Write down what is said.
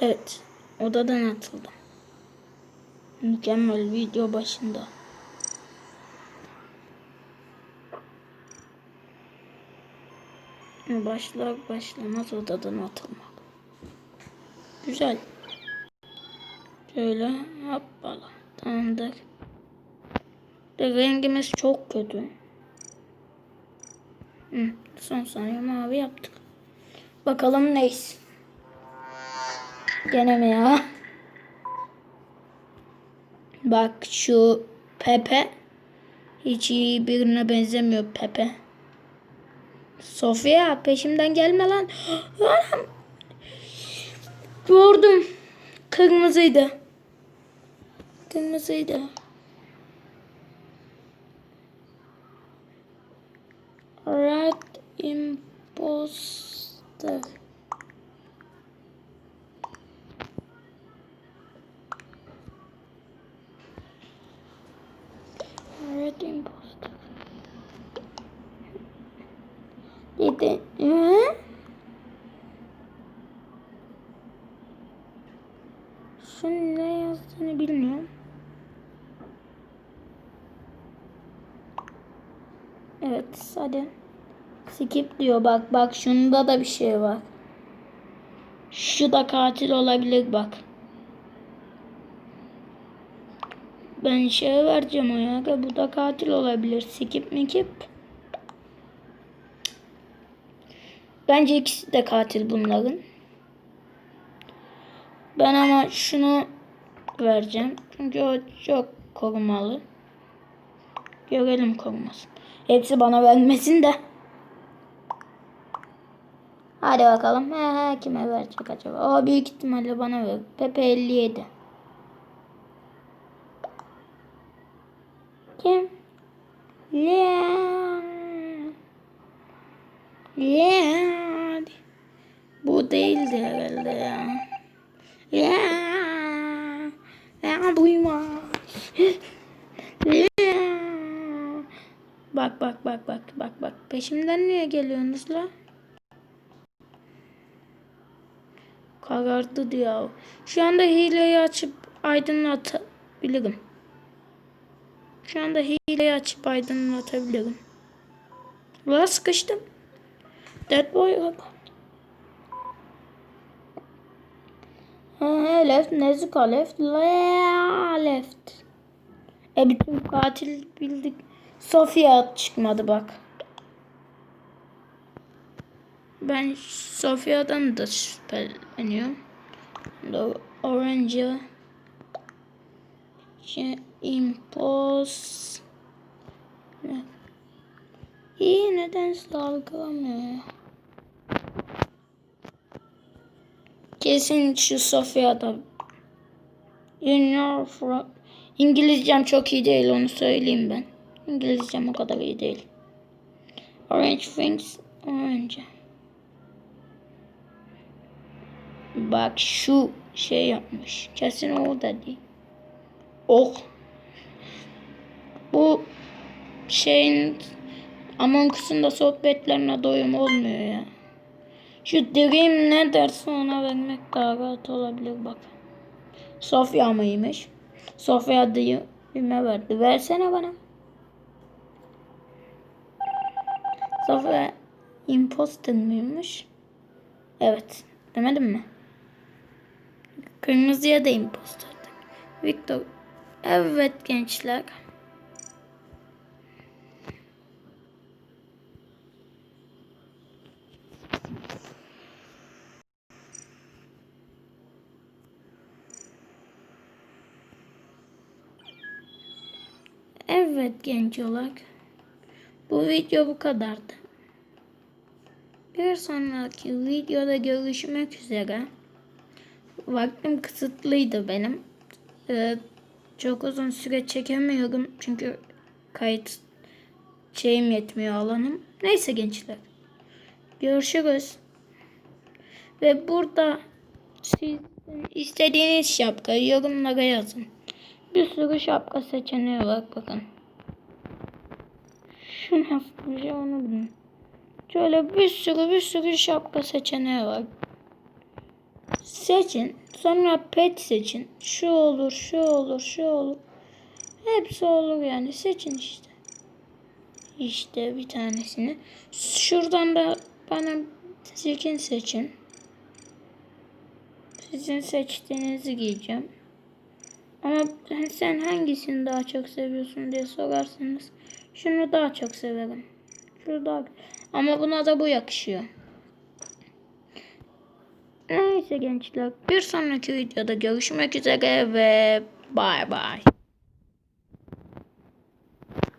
Evet. Odadan atıldım. Mükemmel video başında. Başlar başlamaz odadan atılmak. Güzel. Şöyle hoppala. Tamamdır. De rengimiz çok kötü. Hı, son saniye mavi yaptık. Bakalım neyiz? Gene mi ya? Bak şu Pepe hiç iyi birine benzemiyor Pepe. Sofya peşimden gelme lan. Anam. Gördüm. Kırmızıydı. Kırmızıydı. Red imposter. Red imposter. Dedi. Hı? Şunun ne yazdığını bilmiyorum. Evet hadi. Skip diyor bak bak şunda da bir şey var. Şu da katil olabilir bak. Ben şey vereceğim o ya. Bu da katil olabilir. Skip mikip. Bence ikisi de katil bunların. Ben ama şunu vereceğim. Çünkü o çok korumalı. Görelim korumasın. Hepsi bana vermesin de. Hadi bakalım. He he kime verecek acaba? O büyük ihtimalle bana ver. Pepe 57. Kim? Leon. Leon. Bu değildi herhalde ya. Leon. Ya duyma. Leon. Bak bak bak bak bak bak. Peşimden niye geliyorsunuz la? Karardı diyor. Şu anda hileyi açıp aydınlatabilirim. Şu anda hileyi açıp aydınlatabilirim. La sıkıştım. Dead boy bak. Left, Nezuka left, left. E bütün katil bildik. Sofia çıkmadı bak. Ben Sofia'dan da şüpheleniyorum. Orange şey, Impos? İyi neden algılamıyor? Kesin şu Sofia'da. Junior Fro İngilizcem çok iyi değil onu söyleyeyim ben. İngilizcem o kadar iyi değil. Orange Things Orange. Bak şu şey yapmış. Kesin o da değil. Oh. Bu şeyin Among Us'un da sohbetlerine doyum olmuyor ya. Şu Dream ne derse ona vermek daha rahat olabilir bak. Sofya mıymış? Sofya diye bilme verdi. Versene bana. Sofya imposter mıymış? Evet. Demedim mi? Kırmızıya da imposter. Victor. Evet gençler. Evet genç olarak. Bu video bu kadardı. Bir sonraki videoda görüşmek üzere. Vaktim kısıtlıydı benim. Ee, çok uzun süre çekemiyorum çünkü kayıt şeyim yetmiyor alanım. Neyse gençler. Görüşürüz. Ve burada siz istediğiniz şapkayı yorumlara yazın. Bir sürü şapka seçeneği var bakın. Şu bir şey onu bilmiyorum. Şöyle bir sürü bir sürü şapka seçeneği var. seçin. Sonra pet seçin. Şu olur, şu olur, şu olur. Hepsi olur yani. Seçin işte. İşte bir tanesini. Şuradan da bana skin seçin. Sizin seçtiğinizi giyeceğim. Ama sen hangisini daha çok seviyorsun diye sorarsanız şunu daha çok severim. Şu daha ama buna da bu yakışıyor. Neyse gençler bir sonraki videoda görüşmek üzere ve bay bay.